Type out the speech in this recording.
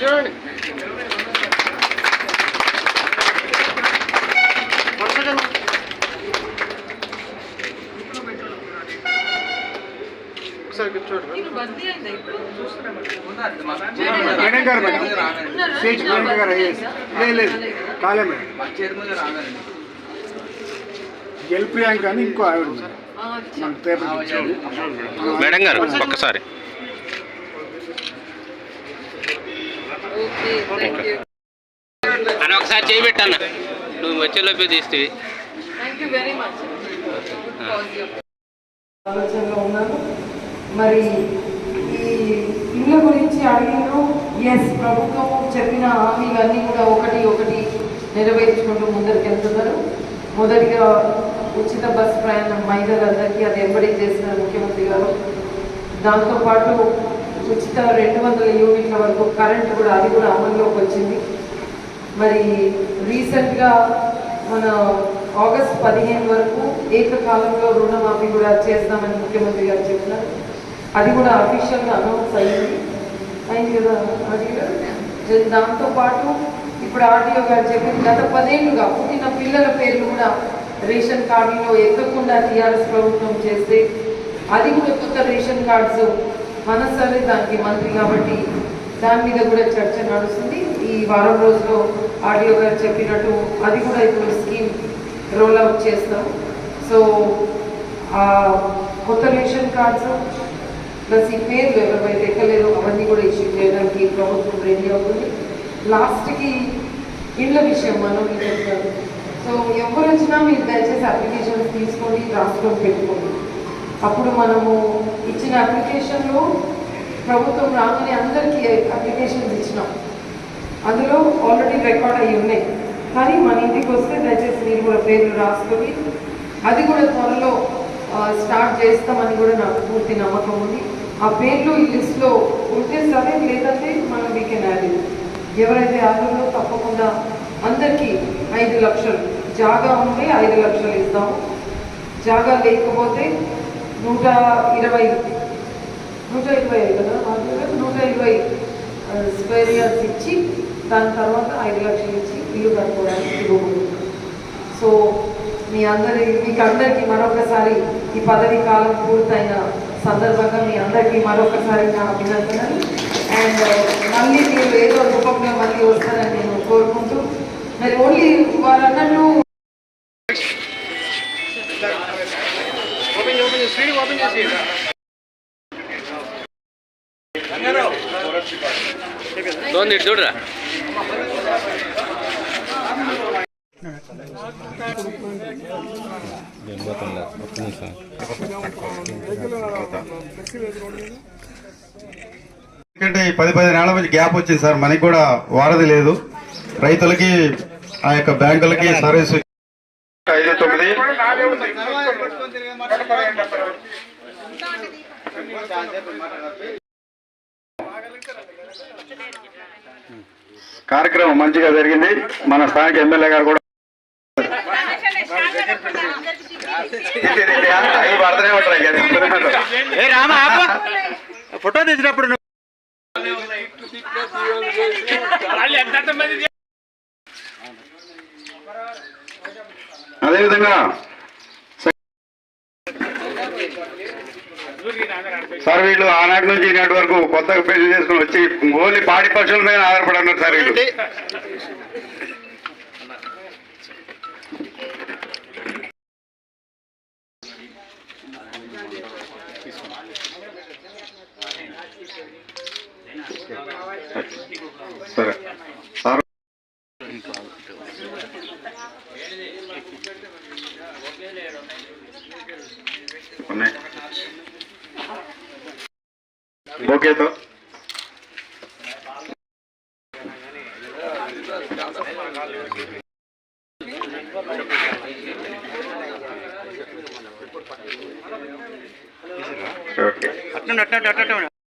చూడండి మేడం గారు మేడం? గారు? లేదు లేదు కాలే మేడం. ప్రియాంక అని ఇంకో ఆవిడ మేడం గారు ఒక్కసారి. అని ఒకసారి చేయి పెట్టన్న నువ్వు వచ్చేలోపే తీస్తే థ్యాంక్ యూ వెరీ మచ్ ఆలోచనలో ఉన్నాను. మరి ఈ ఇళ్ళ గురించి అడిగినారు. ఎస్ ప్రభుత్వం చెప్పిన హామీలన్నీ కూడా ఒకటి ఒకటి నెరవేర్చుకుంటూ ముందరికి వెళ్తున్నారు మొదటిగా ఉచిత బస్ ప్రయాణం మహిళలందరికీ అది ఎంబడి చేసినారు ముఖ్యమంత్రి గారు. దాంతోపాటు ఉచిత రెండు వందల యూనిట్ల వరకు కరెంట్ కూడా అది కూడా అమల్లోకి వచ్చింది. మరి రీసెంట్గా మన ఆగస్ట్ పదిహేను వరకు ఏకకాలంలో రుణమాఫీ కూడా చేస్తామని ముఖ్యమంత్రి గారు చెప్పినారు. అది కూడా అఫీషియల్గా అనౌన్స్ అయింది. అయింది కదా అది దాంతో పాటు ఇప్పుడు ఆర్టీఓ గారు చెప్పింది గత పదేళ్ళుగా పుట్టిన పిల్లల పేర్లు కూడా రేషన్ కార్డులో ఎక్కకుండా టీఆర్ఎస్ ప్రభుత్వం చేస్తే అది కూడా కొత్త రేషన్ కార్డ్స్ మనసరే దానికి మంత్రి కాబట్టి దాని మీద కూడా చర్చ నడుస్తుంది. ఈ వారం రోజుల్లో ఆడియో గారు చెప్పినట్టు అది కూడా ఇప్పుడు స్కీమ్ రోల్ అవుట్ చేస్తాం. సో కొత్త రేషన్ కార్డ్స్ ప్లస్ ఈ పేర్లు ఎవరైతే ఎక్కలేదో అవన్నీ కూడా ఇష్యూ చేయడానికి ప్రభుత్వం రెడీ అవుతుంది. లాస్ట్కి ఇళ్ళ విషయం మనం చెప్తారు సో ఎవరు వచ్చినా మీరు దయచేసి అప్లికేషన్స్ తీసుకొని రాసుకొని పెట్టుకోండి. అప్పుడు మనము ఇచ్చిన అప్లికేషన్లో ప్రభుత్వం రాగానే అందరికీ అప్లికేషన్స్ ఇచ్చినాం. అందులో ఆల్రెడీ రికార్డ్ అయ్యి ఉన్నాయి. కానీ మన ఇంటికి వస్తే దయచేసి మీరు కూడా పేర్లు రాసుకొని అది కూడా త్వరలో స్టార్ట్ చేస్తామని కూడా నాకు పూర్తి నమ్మకం ఉంది. ఆ పేర్లు ఈ లిస్ట్లో ఉంటే సరే లేదంటే మనం వీ యాడ్ ఎవరైతే ఆర్డర్లో తప్పకుండా అందరికీ ఐదు లక్షలు జాగా ఉంటే ఐదు లక్షలు ఇస్తాము. జాగా లేకపోతే నూట ఇరవై. నూట ఇరవై కదా? నూట ఇరవై స్క్వేర్ ఇయర్స్ ఇచ్చి దాని తర్వాత ఐదు లక్షలు ఇచ్చి ఇల్లు కట్టుకోవడానికి ఇవ్వబోతున్నాం సో మీ అందరి మీకు అందరికీ మరొకసారి ఈ పదవి కాలం పూర్తయిన సందర్భంగా మీ అందరికీ మరొకసారి నా అభినందనలు. అండ్ మళ్ళీ మీరు ఏదో రూపంగా మళ్ళీ వస్తారని నేను కోరుకుంటూ మరి ఓన్లీ వారు అన్నట్టు దోంది ఇటు చూడరా. ఎందుకంటే ఈ పది పది నెలల మధ్య గ్యాప్ వచ్చింది సార్. మనకి కూడా వారధి లేదు. రైతులకి ఆ యొక్క బ్యాంకులకి సర్వీస్ ఐదు తొమ్మిది. కార్యక్రమం మంచిగా జరిగింది మన స్థానిక ఎమ్మెల్యే గారు కూడా. ఫోటో తీసినప్పుడు అదేవిధంగా సార్ వీళ్ళు ఆనాటి నుంచి ఈనాటి వరకు కొత్తగా పెళ్ళి చేసుకుని వచ్చి ఓన్లీ పాడి పశువుల మీద ఆధారపడి ఉన్నారు సార్ వీళ్ళు. సరే. సార్. ఉన్నాయి. ఓకేతో ఓకే. అట్లా అట్లా అట్లా